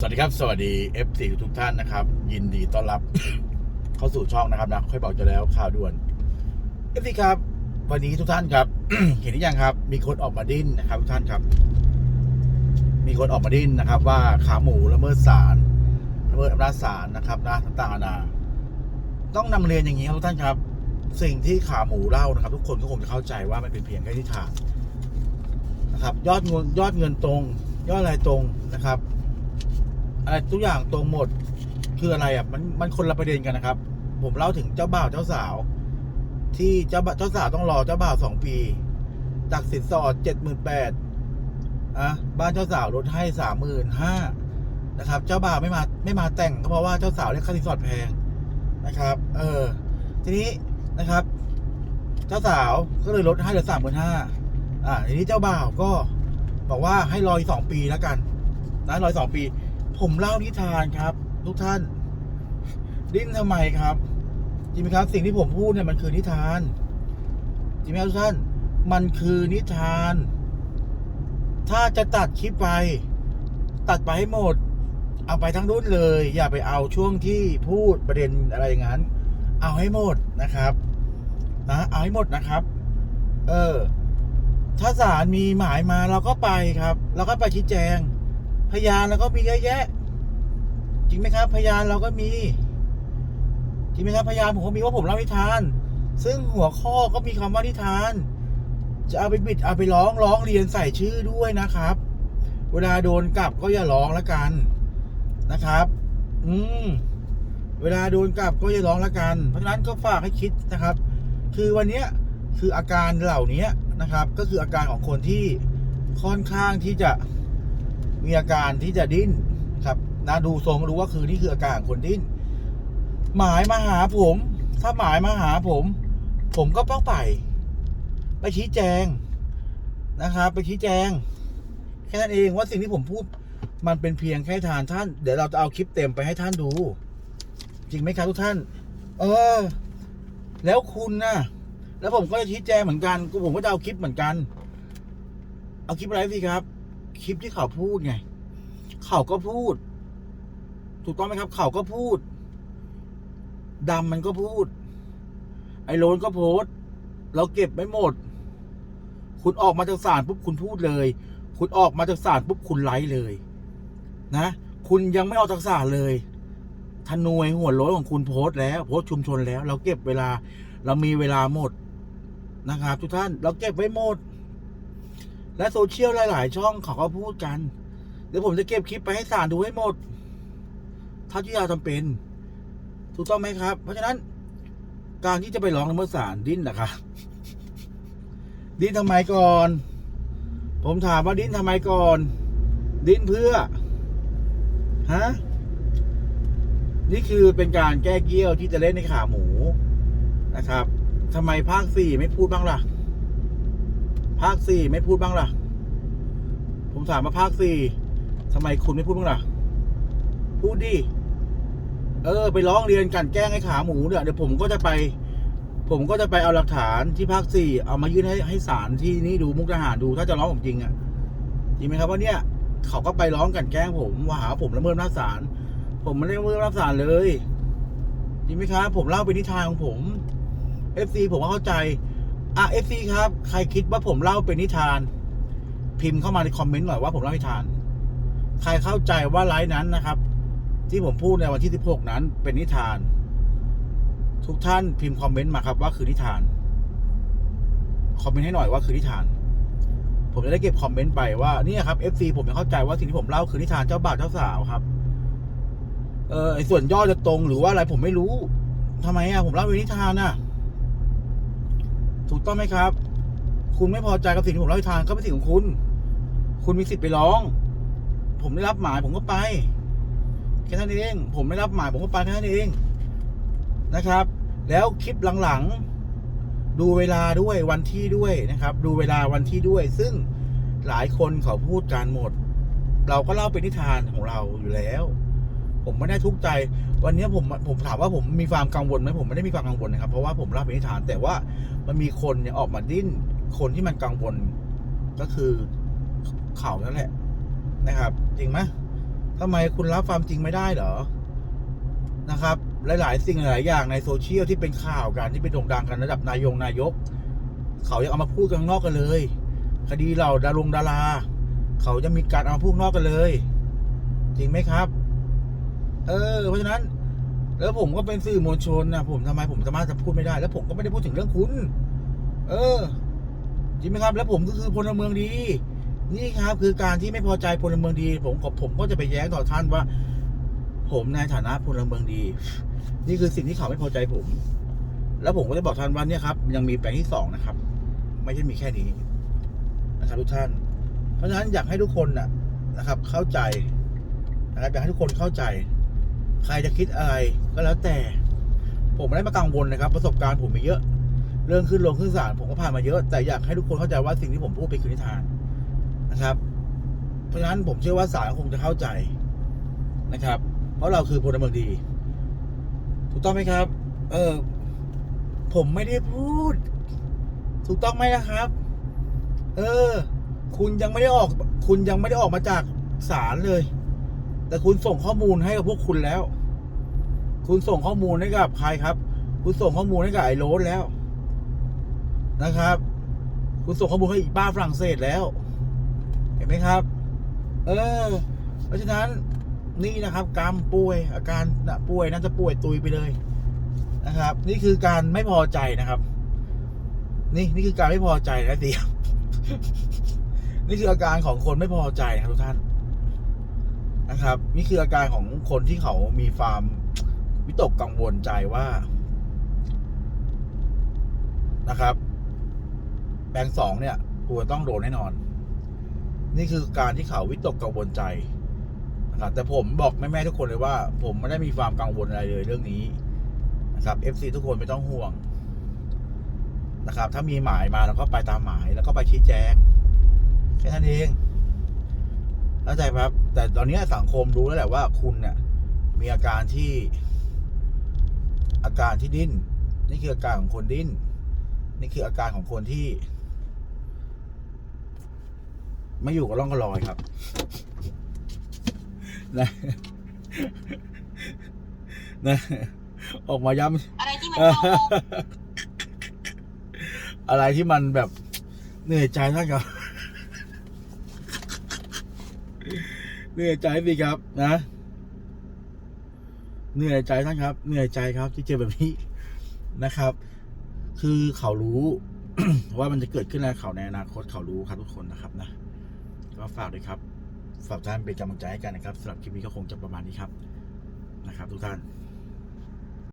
สวัสดีครับ สวัสดี F4 ทุกท่านนะครับ ยินดีต้อนรับ เข้าสู่ช่องนะครับนะค่อยบอกจะแล้วข่าวด่วน F4 ครับ วันนี้ทุกท่านครับ เห็นหรือยังครับ มีคนออกมาดิ้นนะครับ ทุกท่านครับ มีคนออกมาดิ้นนะครับ ว่าขาหมูละเมิดศาลละเมิดอำนาจศาลนะครับนะต่างๆนานาต้องนำเรียนอย่างนี้ครับทุกท่านครับ สิ่งที่ขาหมูเล่านะครับ ทุกคนก็คงจะเข้าใจว่ามันเป็นเพียงแค่นิทานนะครับ ยอดเงินยอดเงินตรง ยอดอะไรตรงนะครับ อะไรทุกอย่างตรงหมดคืออะไรอะมันมันคนละประเด็นกันนะครับ ผมเล่าถึงเจ้าบ่าวเจ้าสาว ที่เจ้าเจ้าสาวต้องรอเจ้าบ่าวสองปี จากสินสอดเจ็ดหมื่นแปดอะบ้านเจ้าสาวลดให้สามหมื่นห้านะครับ เจ้าบ่าวไม่มาไม่มาแต่งก็เพราะว่าเจ้าสาวเรียกค่าสินสอดแพงนะครับ เออ ทีนี้นะครับ เจ้าสาวก็เลยลดให้เหลือสามหมื่นห้าอ่าทีนี้เจ้าบ่าวก็บอกว่าให้รออีกสองปีแล้วกันนะรออีกสองปี ผมเล่านิทานครับ ทุกท่าน ดิ้นทำไมครับจริงไหมครับ สิ่งที่ผมพูดเนี่ยมันคือนิทานจริงไหมครับทุกท่าน มันคือนิทาน ถ้าจะตัดคลิปไป ตัดไปให้หมด เอาไปทั้งรุ่นเลย อย่าไปเอาช่วงที่พูดประเด็นอะไรอย่างนั้น เอาให้หมดนะครับ นะเอาให้หมดนะครับ เออถ้าศาลมีหมายมาเราก็ไปครับ เราก็ไปชี้แจง พยานเราก็มีเยอะแยะ จริงไหมครับ พยานเราก็มี จริงไหมครับพยานผมก็มีว่าผมเล่านิทาน ซึ่งหัวข้อก็มีคำว่านิทาน จะเอาไปบิดเอาไปร้องร้องเรียนใส่ชื่อด้วยนะครับ เวลาโดนกลับก็อย่าร้องละกันนะครับ อืมเวลาโดนกลับก็อย่าร้องละกัน เพราะฉะนั้นก็ฝากให้คิดนะครับ คือวันเนี้ยคืออาการเหล่านี้นะครับ ก็คืออาการของคนที่ค่อนข้างที่จะ มีอาการที่จะดิ้นครับนะดูทรงรู้ว่าคือนี่คืออาการคนดิ้นหมายมาหาผม ถ้าหมายมาหาผม ผมก็ต้องไป ไปชี้แจงนะครับไปชี้แจง แค่นั้นเองว่าสิ่งที่ผมพูดมันเป็นเพียงแค่ทานท่าน เดี๋ยวเราจะเอาคลิปเต็มไปให้ท่านดู จริงไหมครับทุกท่าน เออ แล้วคุณนะแล้วผมก็จะชี้แจงเหมือนกันผมก็จะเอาคลิปเหมือนกัน เอาคลิปอะไรสิครับ คลิปที่เขาพูดไง เขาก็พูด ถูกต้องไหมครับ เขาก็พูดดำมันก็พูด ไอ้โลนก็โพสเราเก็บไม่หมด คุณออกมาจากศาลปุ๊บคุณพูดเลย คุณออกมาจากศาลปุ๊บคุณไลฟ์เลย นะ คุณยังไม่ออกจากศาลเลยทนวยหัวโล้นของคุณโพสแล้ว โพสชุมชนแล้ว เราเก็บเวลา เรามีเวลาหมดนะครับทุกท่าน เราเก็บไว้หมด และโซเชียลหลาย ๆ ช่องเขาก็พูดกัน เดี๋ยวผมจะเก็บคลิปไปให้ศาลดูให้หมดเท่าที่เราจำเป็น ถูกต้องไหมครับ เพราะฉะนั้น การที่จะไปร้องละเมิดศาลดิ้นนะครับดิ้นทำไมก่อน ผมถามว่าดิ้นทำไมก่อน ดิ้นเพื่อฮะนี่คือเป็นการแก้เกี้ยวที่จะเล่นในขาหมูนะครับทำไมภาคสี่ไม่พูดบ้างล่ะ ภาคสี่ไม่พูดบ้างล่ะ ผมถามมาภาคสี่ทำไมคุณไม่พูดบ้างล่ะ พูดดิ เออ ไปร้องเรียนกันแกล้งให้ขาหมูเนี่ยเดี๋ยวผมก็จะไป ผมก็จะไปเอาหลักฐานที่ภาคสี่เอามายื่นให้ให้ศาลที่นี่ดูมุกดาหารดูถ้าจะร้องผมจริงอะ่ะจริงไหมครับว่าเนี่ย เขาก็ไปร้องกันแกล้งผมว่าหาผมละเมิดอำนาจศาลผมไม่ได้ละเมิดอำนาจศาลเลยจริงไหมครับผมเล่าเป็นนิทานของผมเอฟซีผมเข้าใจ อะเอฟซีครับ ใครคิดว่าผมเล่าเป็นนิทาน พิมพ์เข้ามาในคอมเมนต์หน่อยว่าผมเล่านิทาน ใครเข้าใจว่าไลฟ์นั้นนะครับ ที่ผมพูดในวันที่ 16 นั้นเป็นนิทาน ทุกท่านพิมพ์คอมเมนต์มาครับว่าคือนิทาน คอมเมนต์ให้หน่อยว่าคือนิทาน ผมจะได้เก็บคอมเมนต์ไปว่าเนี่ยครับ FC ผมยังเข้าใจว่าสิ่งที่ผมเล่าคือนิทานเจ้าบ่าวเจ้าสาวครับ เออไอส่วนย่อจะตรงหรือว่าอะไรผมไม่รู้ทำไมอะผมเล่าเป็นนิทานอะ ถูกต้องไหมครับ คุณไม่พอใจกับสิ่งที่ผมเล่านิทานก็เป็นสิ่งของคุณ คุณมีสิทธิ์ไปร้อง ผมได้รับหมายผมก็ไปแค่นั้นเอง ผมไม่รับหมายผมก็ไปแค่นั้นเองนะครับ แล้วคลิปหลังๆ ดูเวลาด้วยวันที่ด้วยนะครับ ดูเวลาวันที่ด้วย ซึ่งหลายคนเขาพูดการหมด เราก็เล่าเป็นนิทานของเราอยู่แล้ว ผมไม่ได้ทุกข์ใจ วันนี้ผมผมถามว่าผมมีความกังวลไหมผมไม่ได้มีความกังวลนะครับ เพราะว่าผมเล่าเป็นนิทาน แต่ว่ามันมีคนเนี่ยออกมาดิ้น คนที่มันกังวลก็คือเขานั่นแหละนะครับ จริงไหมทำไมคุณรับความจริงไม่ได้เหรอนะครับ หลาย ๆ สิ่งหลายอย่างในโซเชียลที่เป็นข่าวกันที่เป็นโด่งดังกันระดับนายงนายก เขายังเอามาพูดกันข้างนอกกันเลย คดีเหล่าดารงดารา เขาจะมีการเอามาพูดนอกกันเลย จริงไหมครับ เออ เพราะฉะนั้น แล้วผมก็เป็นสื่อมวลชนนะผมทำไมผมสามารถจะพูดไม่ได้ แล้วผมก็ไม่ได้พูดถึงเรื่องคุณ เออจริงไหมครับ แล้วผมก็คือพลเมืองดี นี่ครับ คือการที่ไม่พอใจพลเมืองดี ผมก็ผมก็จะไปแย้งต่อท่านว่า ผมในฐานะพลเมืองดี นี่คือสิ่งที่เขาไม่พอใจผม แล้วผมก็จะบอกท่านว่าเนี่ยครับ ยังมีแปลงที่สองนะครับ ไม่ใช่มีแค่นี้นะครับทุกท่าน เพราะฉะนั้นอยากให้ทุกคนนะนะครับ เข้าใจนะครับอยากให้ทุกคนเข้าใจ ใครจะคิดอะไรก็แล้วแต่ ผมไม่ได้มากังวลนะครับ ประสบการณ์ผมมีเยอะ เรื่องขึ้นลงขึ้นศาลผมก็ผ่านมาเยอะ แต่อยากให้ทุกคนเข้าใจว่าสิ่งที่ผมพูดเป็นคือนิทานนะครับ เพราะฉะนั้นผมเชื่อว่าศาลคงจะเข้าใจนะครับ เพราะเราคือพลเมืองดี ถูกต้องไหมครับ เออ ผมไม่ได้พูด ถูกต้องไหมนะครับ เออ คุณยังไม่ได้ออก คุณยังไม่ได้ออกมาจากศาลเลย แต่คุณส่งข้อมูลให้กับพวกคุณแล้ว คุณส่งข้อมูลให้กับใครครับ คุณส่งข้อมูลให้กับไอ้โรสแล้ว นะครับ คุณส่งข้อมูลให้อีป้าฝรั่งเศสแล้ว เห็นไหมครับ เออ เพราะฉะนั้นนี่นะครับ กรรมป่วย อาการนะป่วยน่าจะป่วยตุยไปเลยนะครับ นี่คือการไม่พอใจนะครับ นี่นี่คือการไม่พอใจนะเดียวนี่คืออาการของคนไม่พอใจนะครับทุกท่าน นะครับ นี่คืออาการของคนที่เขามีความวิตกกังวลใจว่านะครับแบงสองเนี่ยกูจะต้องโดนแน่นอน นี่คือการที่เขาวิตกกังวลใจนะครับแต่ผมบอกแม่ๆทุกคนเลยว่า ผมไม่ได้มีความกังวลอะไรเลยเรื่องนี้นะครับ FC ทุกคนไม่ต้องห่วงนะครับ ถ้ามีหมายมาเราก็ไปตามหมายแล้วก็ไปชี้แจงแค่นั้นเอง เข้าใจครับ แต่ตอนนี้สังคมรู้แล้วแหละว่าคุณเนี่ยมีอาการที่ อาการที่ดิ้น นี่คืออาการของคนดิ้น นี่คืออาการของคนที่ ไม่อยู่กับร่องกับรอยครับนะนะออกมาย้ำอะไรที่มันเออเข้าอะไรที่มันแบบเหนื่อยใจท่านครับ เหนื่อยใจสิครับนะ เหนื่อยใจท่านครับ เหนื่อยใจครับที่เจอแบบนี้นะครับ คือเขารู้ว่ามันจะเกิดขึ้นในเขาในอนาคตเขารู้ครับทุกคนนะครับนะก็ฝากด้วยครับฝากท่านเป็นกำลังใจให้กันนะครับสำหรับคลิปนี้ก็คงจะประมาณนี้ครับนะครับ ทุกท่าน